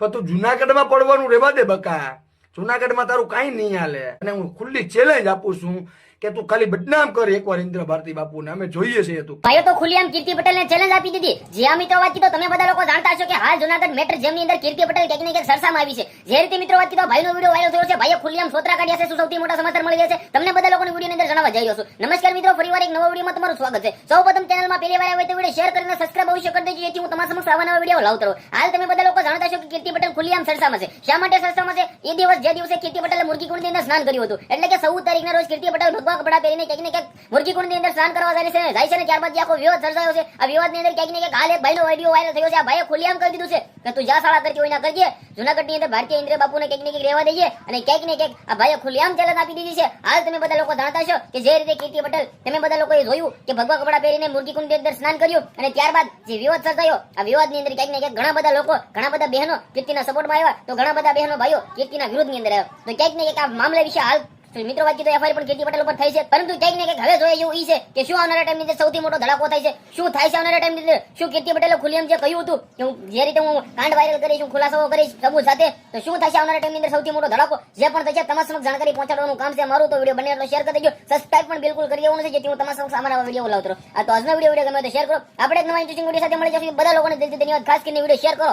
પણ તું જુનાગઢમાં પડવાનું રેવા દે બકા. જુનાગઢમાં તારું કાંઈ નહીં હાલે. અને હું ખુલ્લી ચેલેન્જ આપું છું. કે તું ખાલી બદનામ કર. એકવાર ઇન્દ્ર ભારતી બાપુને અમે જોઈએ છીએ તું. ભાઈઓ, તો ખુલ્લેઆમ કીર્તિ પટેલને ચેલેન્જ આપી દીધી. જે આ મિત્રો વાત કીધો, તમે બધા લોકો જાણતા હશો કે હાલ જુનાગઢ મેટર જેમની અંદર કીર્તિ પટેલ ક્યાંક ને સરસામાં આવી છે. જે રીતે મિત્રો વાત કીધો, ભાઈનો વીડિયો વાયરલ થયો છે. ભાઈએ ખુલ્લેઆમ સોતરા કાઢ્યા છે. શું સૌથી મોટા સમાચાર મળી ગયા છે? તમને બધા લોકોની વિડીયોની અંદર જણાવવા જઈ રહ્યો છું. નમસ્કાર મિત્રો, ફરીવાર એક નવા વિડીયોમાં તમારું સ્વાગત છે. સૌપ્રથમ ચેનલમાં પહેલી વાર આવે તો વીડિયો શેર કરીને સબસ્ક્રાઇબ અવશ્ય કરી દેજો. જેથી હું તમારા સમક્ષ આવા નવા વીડિયો લાવતો રહું. હાલ તમે બધા લોકો જાણતા છો કે કીર્તિ પટેલ ખુલ્લેઆમ સરસામાં છે. શા માટે સરસામાં છે? એ દિવસ, જે દિવસે કીર્તિ પટેલે મુરગી કુંડની અંદર સ્નાન કર્યું હતું. એટલે કે ચૌદ તારીખના રોજ કીર્તિ પટેલ ભગવા કપડા પહેરીને ક્યાંક ને ક્યાંક મુરગી કુંડની અંદર સ્નાન કરવા જાય છે. જાય છે ને ત્યારબાદ આખો વિવાદ સર્જાયો છે. આ વિવાદની અંદર ક્યાંક ને ક્યાંક હાલ એક ભાઈનો વીડિયો વાયરલ થયો છે. આ ભાઈએ ખુલ્લેઆમ કહી દીધું છે કે તું જ્યાં શાળા કરતી હોય ના કરજે જુનાગઢની અંદર ભારતીય ઇન્દ્ર બાપુને ક્યાંક ને ક્યાંક રહેવા દઈએ અને ક્યાંક ને ક્યાંક આ ભાઈએ ખુલ્લેઆમ ચેલેન્જ આપી દીધી છે. હાલ તમે બધા લોકો જાણતા છો કે જે રીતે કીર્તિ પટેલ, તમે બધા લોકોએ જોયું કે ભગવા કપડા પહેરીને મુરગી કુંડની અંદર સ્નાન કર્યું અને ત્યારબાદ જે વિવાદ સર્જાયો, આ વિવાદની અંદર ક્યાંક ને ક્યાંક ઘણા બધા લોકો, ઘણા બધા બહેનો કીર્તિના સપોર્ટમાં આવ્યા. તો ઘણા બધા બહેનો ભાઈઓ કીર્તિના વિરોધની અંદર આવ્યા. તો ક્યાંક ને ક્યાંક આ મામલા વિશે હાલ મિત્રો વાત કીધું એફઆઈઆર પણ કીર્તિ પટેલ ઉપર થઈ છે. પરંતુ ક્યાંક ને ક્યાંક હવે જોઈએ એવું ઈ છે કે શું આવનારા ટાઈમની અંદર સૌથી મોટો ધડાકો થાય છે? શું થાય છે આવનારા ટાઈમની અંદર? શું કીર્તિ પટેલે ખુલ્લેઆમ જે કહ્યું હતું કે હું જે રીતે હું કાંડ વાયરલ કરીશ, હું ખુલાસો કરીશ સબૂત સાથે, તો શું થશે આવનારા ટાઈમની અંદર સૌથી મોટો ધડાકો? જે પણ થશે તમારા સમક્ષ જાણકારી પહોંચાડવાનું કામ છે મારું, તો વીડિયો બને એટલો શેર કરી દેજો. સબસ્ક્રાઇબ પણ બિલકુલ કરી દેવાનું છે, જેથી હું તમારા સમક્ષ અમારા વીડિયો લાવતો આ તો આજનો વીડિયો વીડિયો ગમે તો શેર કરો. આપણે નવા ઇન્ટરેસ્ટિંગ વીડિયો સાથે મળી જશું બધા લોકોને દિલથી ધન્યવાદ. ખાસ કરીને વીડિયો શેર કરો.